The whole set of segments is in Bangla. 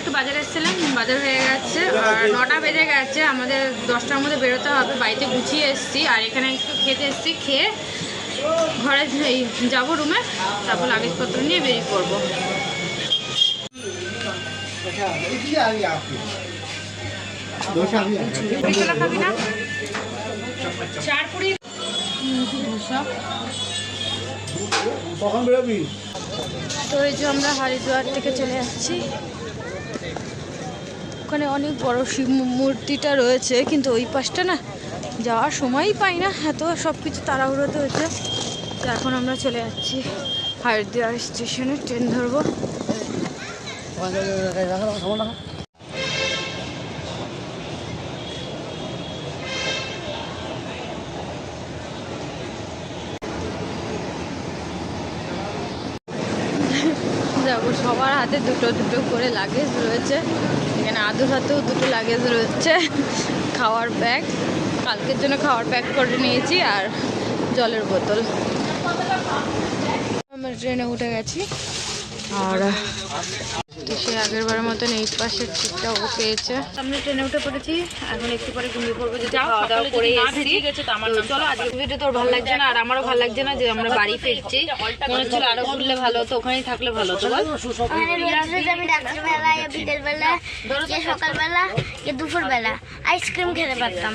একটু বাজারে এসেছিলাম বাজার হয়ে গেছে আর নটা বেজে গেছে আমাদের দশটার মধ্যে বেরোতে হবে বাড়িতে গুছিয়ে এসেছি আর এখানে একটু খেতে এসেছি খেয়ে ঘরে যাব রুমে তারপর লাগেজপত্র নিয়ে বেরিয়ে পড়ব। খাবি না? চার তো এই যে আমরা হরিদ্বার থেকে চলে যাচ্ছি ওখানে অনেক বড় শিব মূর্তিটা রয়েছে, কিন্তু ওই পাশটা না যাওয়ার সময়ই পাই না। এত সব কিছু তাড়াহুড়োতে হয়েছে। তো এখন আমরা চলে যাচ্ছি। হরিদ্বার স্টেশনে ট্রেন ধরবো। যাব সবার হাতে দুটো দুটো করে লাগেজ রয়েছে। আদুর হাতেও দুটো লাগেজ রয়েছে, খাওয়ার ব্যাগ কালকের জন্য খাওয়ার প্যাক করে নিয়েছি আর জলের বোতল। আমরা ট্রেনে উঠে গেছি। আর সে আগের বারের মতন এই পাশের সিটটা ও পেয়েছে। আমরা ট্রেনে উঠে পড়েছি। এখন একটু পরে ঘুমিয়ে পড়ব। যে খাওয়া দাওয়া করে এসেছি তো চলো আজকে ভিডিও তোর ভালো লাগছে না আর আমারও ভালো লাগছে না যে আমরা বাড়ি ফিরছি। মনে হচ্ছিল আরও ঘুরলে ভালো হতো ওখানেই থাকলে ভালো হতো আমি রাত্রিবেলা ইয়া বিকেলবেলা সকালবেলা ইয়া দুপুরবেলা আইসক্রিম খেতে পারতাম।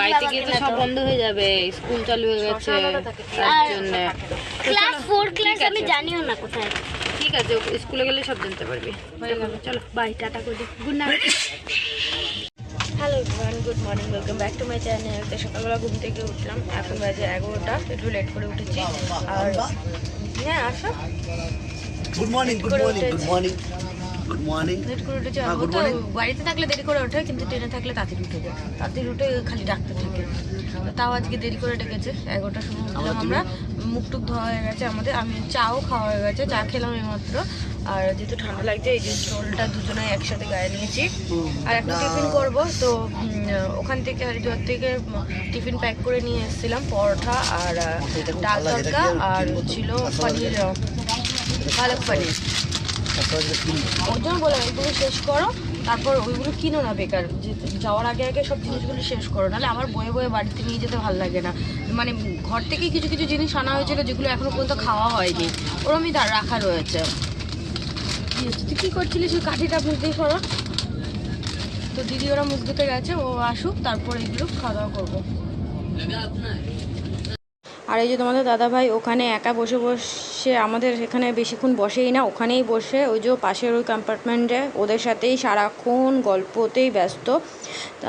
বাড়িতে গিয়ে তো সব বন্ধ হয়ে যাবে স্কুল চালু হয়ে গেছে তার জন্য। ক্লাস ফোর ক্লাস আমি জানিও না কোথায়। ঠিক আছে স্কুলে গেলে সব জানতে পারবি। চলো বাই টাটা করে good night hello everyone good morning welcome back to my channel তো সকালবেলা ঘুম থেকে উঠলাম এখন বাজে এগারোটা একটু লেট করে উঠেছি। আর হ্যাঁ আসো। Good morning good morning good morning good morning late করে উঠেছি হ্যাঁ, ও তো বাড়িতে থাকলে দেরি করে ওঠে কিন্তু ট্রেনে থাকলে তাড়াতাড়ি উঠে যায়। তাড়াতাড়ি উঠে খালি ডাকতে থাকে। তাও আজকে দেরি করে ডেকেছে এগারোটার সময় উঠলাম আমরা মুখ টুক ধোয়া হয়ে গেছে আমাদের আমি চাও খাওয়া হয়ে গেছে চা খেলাম এইমাত্র। আর যেহেতু ঠান্ডা লাগছে এই যে স্টোলটা দুজনে একসাথে গায়ে নিয়েছি। আর একটা টিফিন করব তো ওখান থেকে হরিদ্বার থেকে টিফিন প্যাক করে নিয়ে এসেছিলাম পরোটা আর ডাল তড়কা আর ছিল পনির পালক পনির। ওই জন্য বললাম এগুলো শেষ করো তারপর ওইগুলো কিনো না বেকার যে যাওয়ার আগে আগে সব জিনিসগুলো শেষ করো, নাহলে আমার বয়ে বয়ে বাড়িতে নিয়ে যেতে ভালো লাগে না। মানে ঘর থেকে কিছু কিছু জিনিস আনা হয়েছিল যেগুলো এখনও পর্যন্ত খাওয়া হয়নি। ওরমই তার রাখা রয়েছে। তুই কী করছিলিস? ওই কাঠিটা মুখ সরো। তো দিদি ওরা মুখ ধুতে গেছে, ও আসুক, তারপর এগুলো খাওয়া দাওয়া করব। আর এই যে তোমাদের দাদাভাই, ওখানে একা বসে বসে আমাদের এখানে বেশিক্ষণ বসেই না ওখানেই বসে ওই যে পাশের ওই কম্পার্টমেন্টে ওদের সাথেই সারাক্ষণ গল্পতেই ব্যস্ত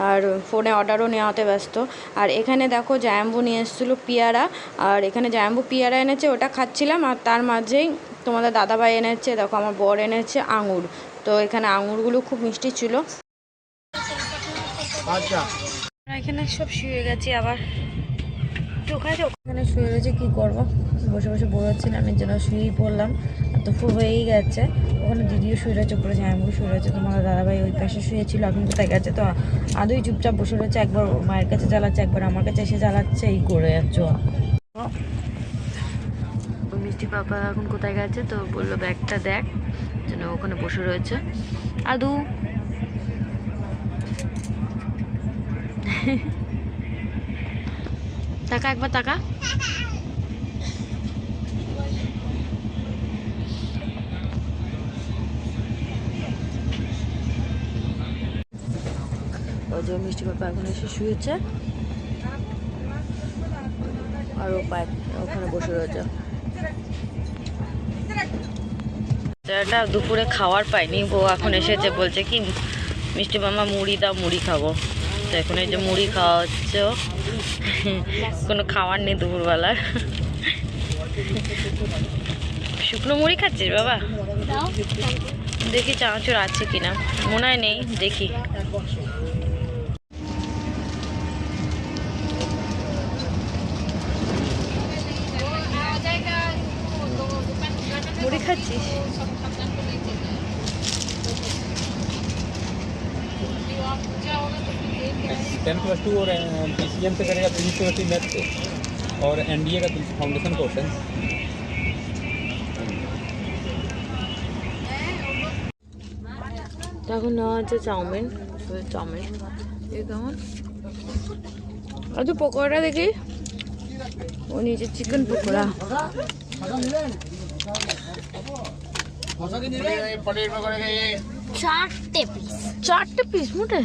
আর ফোনে অর্ডারও নেওয়াতে ব্যস্ত। আর এখানে দেখো জায়াম্বু নিয়ে এসেছিল পিয়ারা আর এখানে জায়াম্বু পিয়ারা এনেছে ওটা খাচ্ছিলাম আর তার মাঝেই তোমাদের দাদাভাই এনেছে দেখো আমার বর এনেছে আঙুর। তো এখানে আঙুরগুলো খুব মিষ্টি ছিল। আচ্ছা। আমরা এখানে সব শুয়ে গেছি আবার। তো। ওখানে শুয়ে রয়েছে, কী করব? বসে বসে বোর হচ্ছিলাম এর জন্য শুয়েই পড়লাম। আর দুপুর হয়েই গেছে। ওখানে দিদিও শুয়ে রয়েছে, উপরে জামাইবাবু শুয়ে রয়েছে তোমার দাদাভাই ওই পাশে শুয়েছিল, এখন কোথায় গেছে তো? আদৌ চুপচাপ বসে রয়েছে, একবার মায়ের কাছে জ্বালাচ্ছে, একবার আমার কাছে এসে জ্বালাচ্ছে, এই করে যাচ্ছ মিষ্টি পাপা এখন কোথায় গেছে তো বলল, ব্যাগটা দেখ। যেন ওখানে বসে রয়েছে। আদু। টাকা একবার টাকা। ওই যে মিষ্টি পাপা এখন এসে শুয়েছে। আর ও পায় ওখানে বসে রয়েছে। এটা দুপুরে খাওয়ার পাইনি বউ এখন এসেছে বলছে কি মিষ্টি মামা মুড়ি দাও মুড়ি খাব। তো এখন এই যে মুড়ি খাওয়া হচ্ছে কোনো খাওয়ার নেই দুপুরবেলার। শুকনো মুড়ি খাচ্ছিস বাবা? দেখি চানাচুর আছে কিনা। মনে হয় নেই, দেখি। মুড়ি খাচ্ছিস? टेन प्लस टू और पी सी एम से करेगा तीन सौ अस्सी मैथ से और एन डी ए का फाउंडेशन कोर्स है এখন নেওয়া হচ্ছে চাউমিন তো চাউমিন এই কেমন আচ্ছা পকোড়া দেখি ও নিচে চিকেন পকোড়া চারটে পিস চারটে পিস মোটে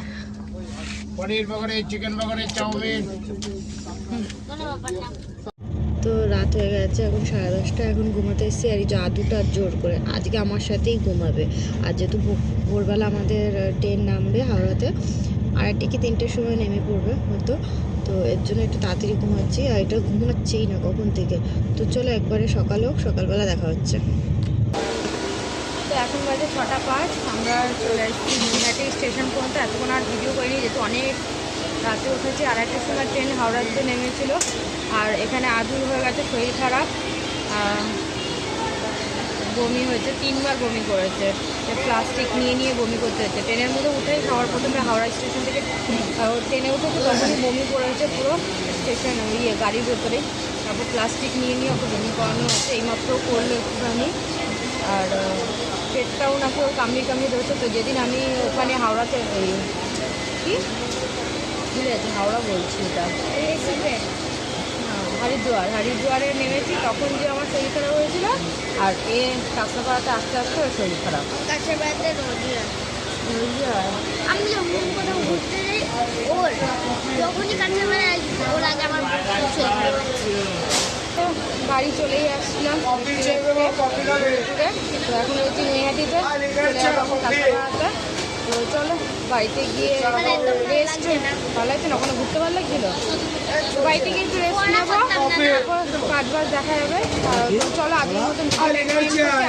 তো রাত হয়ে গেছে, এখন সাড়ে দশটা, এখন ঘুমাতে এসেছি। আর এই জাদুটা জোর করে, আজকে আমার সাথেই ঘুমাবে। আর যেহেতু ভোরবেলা আমাদের ট্রেন নামবে হাওড়াতে আড়াইটে কি তিনটের সময় নেমে পড়বে হয়তো। তো এর জন্য একটু তাড়াতাড়ি ঘুমাচ্ছি, আর এটা ঘুমাচ্ছেই না কখন থেকে। তো চলো একবারে সকাল হোক, সকালবেলা দেখা হচ্ছে। ছটা পাঁচ, আমরা চলে এসেছি নিউঘাটি স্টেশন পর্যন্ত। এতক্ষণ আর ভিডিও করিনি, যেহেতু অনেক রাতে উঠেছি, আড়াইটার সময় ট্রেন হাওড়াতে নেমেছিল। আর এখানে আদুর হয়ে গেছে, শরীর খারাপ। বমি হয়েছে, তিনবার বমি করেছে। প্লাস্টিক নিয়ে নিয়ে বমি করতে হচ্ছে। ট্রেনের মধ্যে উঠেই খাওয়ার প্রথমে হাওড়া স্টেশন থেকে ট্রেনে উঠেছে তখনই বমি করেছে পুরো স্টেশন ইয়ে গাড়ির ভেতরেই। তারপর প্লাস্টিক নিয়ে নিয়ে ওকে বমি করানো হচ্ছে, এইমাত্র করল একটুখানি। আর পেটটাও নাকি ওর কামড়ি কামড়ি ধরছে তো যেদিন আমি ওখানে হাওড়াতে এই কি? ভুলে যাচ্ছি হাওড়া বলছি এটা। হরিদ্বার। হরিদ্বারে নেমেছি তখন যে আমার শরীর খারাপ হয়েছিল আর এ কাঁচরাপাড়াতে আস্তে আস্তে ওর শরীর খারাপ। হরিদ্বার আমি যখন কোথাও ঘুরতে যাই ওর যখনই ওর আগে আমার শরীর খারাপ বাড়ি চলেই আসছিলাম। তো এখন হচ্ছে মেহাটিতে তো চলো, বাড়িতে গিয়ে রেস্ট ভালো আছে না? ওখানে ঘুরতে ভালো লাগছিল? বাড়িতে গিয়ে একটু রেস্ট নেব। তারপর বাজ দেখা যাবে চলো আগের মতন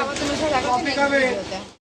আবার তোমার সাথে দেখা।